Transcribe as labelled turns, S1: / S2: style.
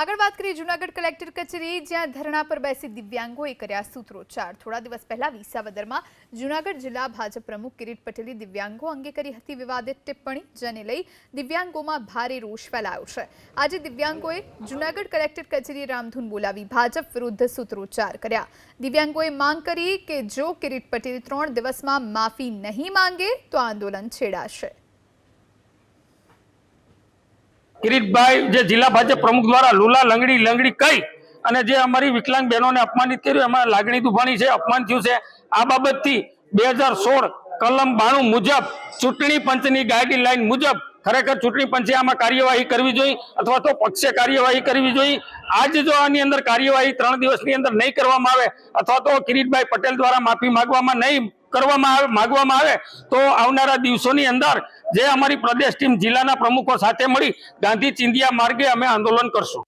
S1: આગળ વાત કરીએ જૂનાગઢ કલેક્ટર કચેરી, જ્યાં ધરણા પર બેસી દિવ્યાંગોએ કર્યા સૂત્રોચ્ચાર. થોડા દિવસ પહેલા વિસાવદરમાં જૂનાગઢ જિલ્લા ભાજપ પ્રમુખ કિરીટ પટેલે દિવ્યાંગો અંગે કરી હતી વિવાદિત ટિપ્પણી, જેને લઈ દિવ્યાંગોમાં ભારે રોષ ફેલાયો છે. આજે દિવ્યાંગોએ જૂનાગઢ કલેક્ટર કચેરી રામધૂન બોલાવી ભાજપ વિરુદ્ધ સૂત્રોચ્ચાર કર્યા. દિવ્યાંગોએ માંગ કરી કે જો કિરીટ પટેલ ત્રણ દિવસમાં માફી નહીં માંગે, તો આંદોલન છેડાશે.
S2: કિરીટભાઈ, જે જિલ્લા ભાજપ પ્રમુખ દ્વારા લુલા, લંગડી લંગડી કહી અને જે અમારી વિકલાંગ બહેનોને અપમાનિત કર્યું એમાં લાગણી દુભાણી છે, અપમાન થયું છે, આ બાબતથી બે કલમ બાણું મુજબ ચૂંટણી પંચની ગાઈડલાઈન મુજબ ખરેખર ચૂંટણી પંચે આમાં કાર્યવાહી કરવી જોઈએ અથવા તો પક્ષે કાર્યવાહી કરવી જોઈએ. આજ જો આની અંદર કાર્યવાહી ત્રણ દિવસની અંદર નહીં કરવામાં આવે અથવા તો કિરીટભાઈ પટેલ દ્વારા માફી માંગવામાં નહીં કરવામાં આવે, માગવામાં આવે, તો આવનારા દિવસોની અંદર જે અમારી પ્રદેશ ટીમ જિલ્લાના પ્રમુખો સાથે મળી ગાંધી ચિંધિયા માર્ગે અમે આંદોલન કરશું.